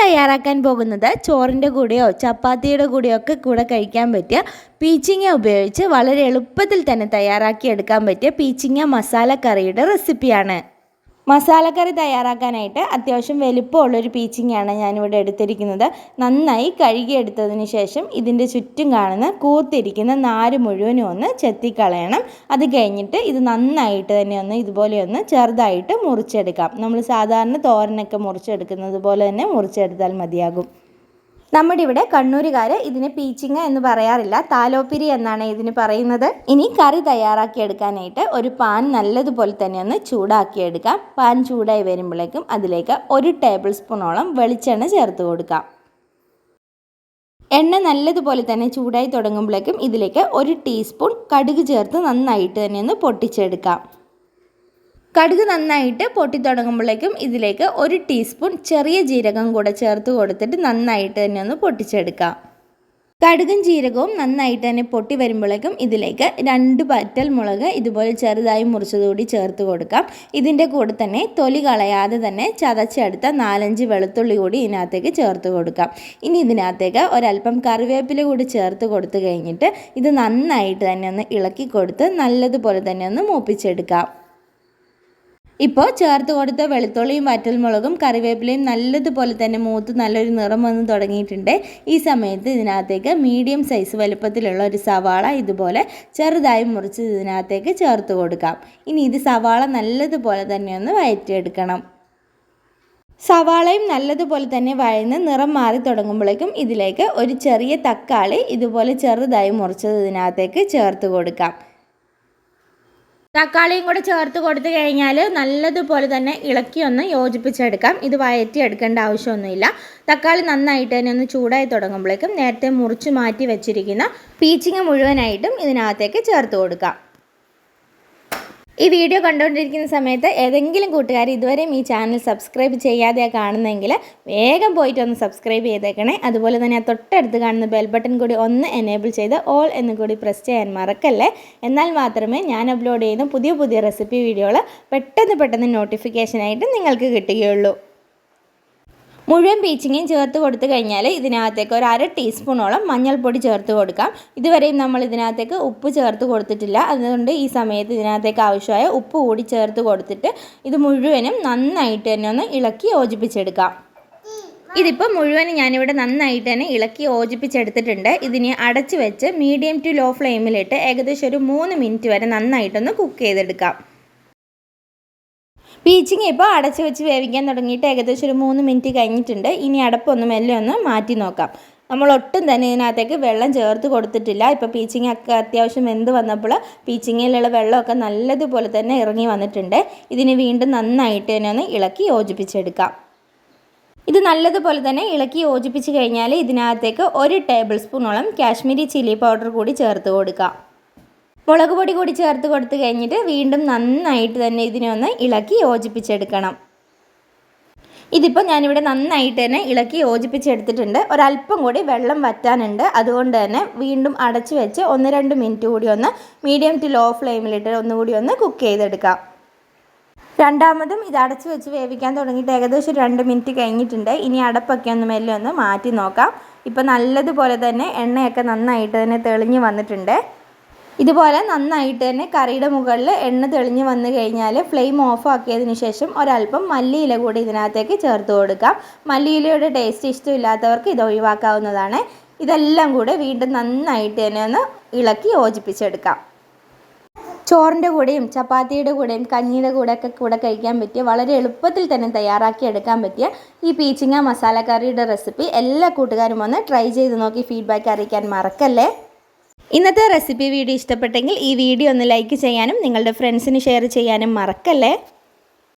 തയ്യാറാക്കാൻ പോകുന്നത് ചോറിന്റെ കൂടെയോ ചപ്പാത്തിയുടെ കൂടെയോ ഒക്കെ കൂടെ കഴിക്കാൻ പറ്റിയ പീച്ചിങ്ങ ഉപയോഗിച്ച് വളരെ എളുപ്പത്തിൽ തന്നെ തയ്യാറാക്കി എടുക്കാൻ പറ്റിയ പീച്ചിങ്ങ മസാല കറിയുടെ റെസിപ്പിയാണ്. മസാലക്കറി തയ്യാറാക്കാനായിട്ട് അത്യാവശ്യം വലിപ്പമുള്ളൊരു പീച്ചിങ്ങാണ് ഞാനിവിടെ എടുത്തിരിക്കുന്നത്. നന്നായി കഴുകിയെടുത്തതിന് ശേഷം ഇതിന്റെ ചുറ്റും കാണുന്ന കൂർത്തിരിക്കുന്ന നാര് മുഴുവനും ഒന്ന് ചെത്തിക്കളയണം. അത് കഴിഞ്ഞിട്ട് ഇത് നന്നായിട്ട് തന്നെ ഒന്ന് ഇതുപോലെ ഒന്ന് ചെറുതായിട്ട് മുറിച്ചെടുക്കാം. നമ്മൾ സാധാരണ തോരനൊക്കെ മുറിച്ചെടുക്കുന്നത് പോലെ തന്നെ മുറിച്ചെടുത്താൽ മതിയാകും. നമ്മുടെ ഇവിടെ കണ്ണൂരുകാർ ഇതിന് പീച്ചിങ്ങ എന്ന് പറയാറില്ല താലോപ്പിരി എന്നാണ് ഇതിന് പറയുന്നത്. ഇനി കറി തയ്യാറാക്കി എടുക്കാനായിട്ട് ഒരു പാൻ നല്ലതുപോലെ തന്നെ ഒന്ന് ചൂടാക്കിയെടുക്കാം. പാൻ ചൂടായി വരുമ്പോഴേക്കും അതിലേക്ക് ഒരു ടേബിൾ സ്പൂണോളം വെളിച്ചെണ്ണ ചേർത്ത് കൊടുക്കാം. എണ്ണ നല്ലതുപോലെ തന്നെ ചൂടായി തുടങ്ങുമ്പോഴേക്കും ഇതിലേക്ക് ഒരു ടീസ്പൂൺ കടുക് ചേർത്ത് നന്നായിട്ട് തന്നെ ഒന്ന് പൊട്ടിച്ചെടുക്കാം. കടുക് നന്നായിട്ട് പൊട്ടി തുടങ്ങുമ്പോഴേക്കും ഇതിലേക്ക് ഒരു ടീസ്പൂൺ ചെറിയ ജീരകം കൂടെ ചേർത്ത് കൊടുത്തിട്ട് നന്നായിട്ട് തന്നെ ഒന്ന് പൊട്ടിച്ചെടുക്കാം കടുകും ജീരകവും നന്നായിട്ട് തന്നെ പൊട്ടി വരുമ്പോഴേക്കും ഇതിലേക്ക് രണ്ട് പറ്റൽ മുളക് ഇതുപോലെ ചെറുതായി മുറിച്ചതുകൂടി ചേർത്ത് കൊടുക്കാം. ഇതിന്റെ കൂടെ തന്നെ തൊലി കളയാതെ തന്നെ ചതച്ചെടുത്ത നാലഞ്ച് വെളുത്തുള്ളി കൂടി ഇതിനകത്തേക്ക് ചേർത്ത് കൊടുക്കാം. ഇനി ഇതിനകത്തേക്ക് ഒരല്പം കറിവേപ്പില കൂടി ചേർത്ത് കൊടുത്തു കഴിഞ്ഞിട്ട് ഇത് നന്നായിട്ട് തന്നെ ഒന്ന് ഇളക്കി കൊടുത്ത് നല്ലതുപോലെ തന്നെ ഒന്ന് മൂപ്പിച്ചെടുക്കാം. ഇപ്പോൾ ചേർത്ത് കൊടുത്ത വെളുത്തുള്ളിയും വറ്റൽമുളകും കറിവേപ്പിലയും നല്ലതുപോലെ തന്നെ മൂത്ത് നല്ലൊരു നിറം വന്ന് തുടങ്ങിയിട്ടുണ്ട്. ഈ സമയത്ത് ഇതിനകത്തേക്ക് മീഡിയം സൈസ് വലുപ്പത്തിലുള്ള ഒരു സവാള ഇതുപോലെ ചെറുതായി മുറിച്ച് ഇതിനകത്തേക്ക് ചേർത്ത് കൊടുക്കാം. ഇനി ഇത് സവാള നല്ലതുപോലെ തന്നെ ഒന്ന് വയറ്റിയെടുക്കണം. സവാളയും നല്ലതുപോലെ തന്നെ വഴന്ന് നിറം മാറി തുടങ്ങുമ്പോഴേക്കും ഇതിലേക്ക് ഒരു ചെറിയ തക്കാളി ഇതുപോലെ ചെറുതായി മുറിച്ചത് ഇതിനകത്തേക്ക് ചേർത്ത് കൊടുക്കാം. തക്കാളിയും കൂടെ ചേർത്ത് കൊടുത്തു കഴിഞ്ഞാൽ നല്ലതുപോലെ തന്നെ ഇളക്കി ഒന്ന് യോജിപ്പിച്ചെടുക്കാം. ഇത് വയറ്റി എടുക്കേണ്ട ആവശ്യമൊന്നുമില്ല. തക്കാളി നന്നായിട്ട് തന്നെ ഒന്ന് ചൂടായി തുടങ്ങുമ്പോഴേക്കും നേരത്തെ മുറിച്ച് മാറ്റി വെച്ചിരിക്കുന്ന പീച്ചിങ്ങ മുഴുവനായിട്ടും ഇതിനകത്തേക്ക് ചേർത്ത് കൊടുക്കാം. ഈ വീഡിയോ കണ്ടുകൊണ്ടിരിക്കുന്ന സമയത്ത് ഏതെങ്കിലും കൂട്ടുകാർ ഇതുവരെയും ഈ ചാനൽ സബ്സ്ക്രൈബ് ചെയ്യാതെ കാണുന്നെങ്കിൽ വേഗം പോയിട്ട് ഒന്ന് സബ്സ്ക്രൈബ് ചെയ്തേക്കണേ. അതുപോലെ തന്നെ ആ തൊട്ടടുത്ത് കാണുന്ന ബെൽ ബട്ടൺ കൂടി ഒന്ന് എനേബിൾ ചെയ്ത് ഓൾ എന്ന് കൂടി പ്രസ് ചെയ്യാൻ മറക്കല്ലേ? എന്നാൽ മാത്രമേ ഞാൻ അപ്ലോഡ് ചെയ്യുന്ന പുതിയ പുതിയ റെസിപ്പി വീഡിയോകൾ പെട്ടെന്ന് പെട്ടെന്ന് നോട്ടിഫിക്കേഷനായിട്ട് നിങ്ങൾക്ക് കിട്ടുകയുള്ളൂ. മുഴുവൻ പീച്ചിങ്ങയും ചേർത്ത് കൊടുത്തു കഴിഞ്ഞാൽ ഇതിനകത്തേക്ക് ഒരു അര ടീസ്പൂണോളം മഞ്ഞൾപ്പൊടി ചേർത്ത് കൊടുക്കാം. ഇതുവരെയും നമ്മൾ ഇതിനകത്തേക്ക് ഉപ്പ് ചേർത്ത് കൊടുത്തിട്ടില്ല. അതുകൊണ്ട് ഈ സമയത്ത് ഇതിനകത്തേക്ക് ആവശ്യമായ ഉപ്പ് കൂടി ചേർത്ത് കൊടുത്തിട്ട് ഇത് മുഴുവനും നന്നായിട്ട് തന്നെ ഒന്ന് ഇളക്കി യോജിപ്പിച്ചെടുക്കാം. ഇതിപ്പോൾ മുഴുവനും ഞാനിവിടെ നന്നായിട്ട് തന്നെ ഇളക്കി യോജിപ്പിച്ചെടുത്തിട്ടുണ്ട്. ഇതിനെ അടച്ചു വെച്ച് മീഡിയം ടു ലോ ഫ്ലെയിമിലിട്ട് ഏകദേശം ഒരു മൂന്ന് മിനിറ്റ് വരെ നന്നായിട്ടൊന്ന് കുക്ക് ചെയ്തെടുക്കാം. പീച്ചിങ് ഇപ്പോൾ അടച്ച് വെച്ച് വേവിക്കാൻ തുടങ്ങിയിട്ട് ഏകദേശം ഒരു മൂന്ന് മിനിറ്റ് കഴിഞ്ഞിട്ടുണ്ട്. ഇനി അടപ്പൊന്ന് മെല്ലെ ഒന്ന് മാറ്റി നോക്കാം. നമ്മൾ ഒട്ടും തന്നെ ഇതിനകത്തേക്ക് വെള്ളം ചേർത്ത് കൊടുത്തിട്ടില്ല. ഇപ്പോൾ പീച്ചിങ് ഒക്കെ അത്യാവശ്യം വെന്ത് വന്നപ്പോൾ പീച്ചിങ്ങയിലുള്ള വെള്ളമൊക്കെ നല്ലതുപോലെ തന്നെ ഇറങ്ങി വന്നിട്ടുണ്ട്. ഇതിന് വീണ്ടും നന്നായിട്ട് തന്നെ ഒന്ന് ഇളക്കി യോജിപ്പിച്ചെടുക്കാം. ഇത് നല്ലതുപോലെ തന്നെ ഇളക്കി യോജിപ്പിച്ച് കഴിഞ്ഞാൽ ഇതിനകത്തേക്ക് ഒരു ടേബിൾ സ്പൂണോളം കാശ്മീരി ചില്ലി പൗഡർ കൂടി ചേർത്ത് കൊടുക്കാം. മുളക് പൊടി കൂടി ചേർത്ത് കൊടുത്തു കഴിഞ്ഞിട്ട് വീണ്ടും നന്നായിട്ട് തന്നെ ഇതിനെ ഒന്ന് ഇളക്കി യോജിപ്പിച്ചെടുക്കണം. ഇതിപ്പോൾ ഞാനിവിടെ നന്നായിട്ട് തന്നെ ഇളക്കി യോജിപ്പിച്ചെടുത്തിട്ടുണ്ട്. ഒരല്പം കൂടി വെള്ളം വറ്റാനുണ്ട്. അതുകൊണ്ട് തന്നെ വീണ്ടും അടച്ചു വെച്ച് ഒന്ന് രണ്ട് മിനിറ്റ് കൂടി ഒന്ന് മീഡിയം ടു ലോ ഫ്ലെയിമിലിട്ട് ഒന്നുകൂടി ഒന്ന് കുക്ക് ചെയ്തെടുക്കാം. രണ്ടാമതും ഇത് അടച്ചു വെച്ച് വേവിക്കാൻ തുടങ്ങിയിട്ട് ഏകദേശം രണ്ട് മിനിറ്റ് കഴിഞ്ഞിട്ടുണ്ട്. ഇനി അടപ്പൊക്കെ ഒന്ന് മെല്ലെ ഒന്ന് മാറ്റി നോക്കാം. ഇപ്പോൾ നല്ലതുപോലെ തന്നെ എണ്ണയൊക്കെ നന്നായിട്ട് തന്നെ തെളിഞ്ഞ് വന്നിട്ടുണ്ട്. ഇതുപോലെ നന്നായിട്ട് തന്നെ കറിയുടെ മുകളിൽ എണ്ണ തെളിഞ്ഞ് വന്നു കഴിഞ്ഞാൽ ഫ്ലെയിം ഓഫ് ആക്കിയതിന് ശേഷം ഒരല്പം മല്ലിയില കൂടി ഇതിനകത്തേക്ക് ചേർത്ത് കൊടുക്കാം. മല്ലിയിലയുടെ ടേസ്റ്റ് ഇഷ്ടമില്ലാത്തവർക്ക് ഇത് ഒഴിവാക്കാവുന്നതാണ്. ഇതെല്ലാം കൂടെ വീണ്ടും നന്നായിട്ട് തന്നെ ഒന്ന് ഇളക്കി യോജിപ്പിച്ചെടുക്കാം. ചോറിന്റെ കൂടെയും ചപ്പാത്തിയുടെ കൂടെയും കഞ്ഞിയുടെ കൂടെയൊക്കെ കൂടെ കഴിക്കാൻ പറ്റിയ വളരെ എളുപ്പത്തിൽ തന്നെ തയ്യാറാക്കി എടുക്കാൻ പറ്റിയ ഈ പീച്ചിങ്ങ മസാല കറിയുടെ റെസിപ്പി എല്ലാ കൂട്ടുകാരും ഒന്ന് ട്രൈ ചെയ്ത് നോക്കി ഫീഡ്ബാക്ക് അറിയിക്കാൻ മറക്കല്ലേ? ഇന്നത്തെ റെസിപ്പി വീഡിയോ ഇഷ്ടപ്പെട്ടെങ്കിൽ ഈ വീഡിയോ ഒന്ന് ലൈക്ക് ചെയ്യാനും നിങ്ങളുടെ ഫ്രണ്ട്സിന് ഷെയർ ചെയ്യാനും മറക്കല്ലേ?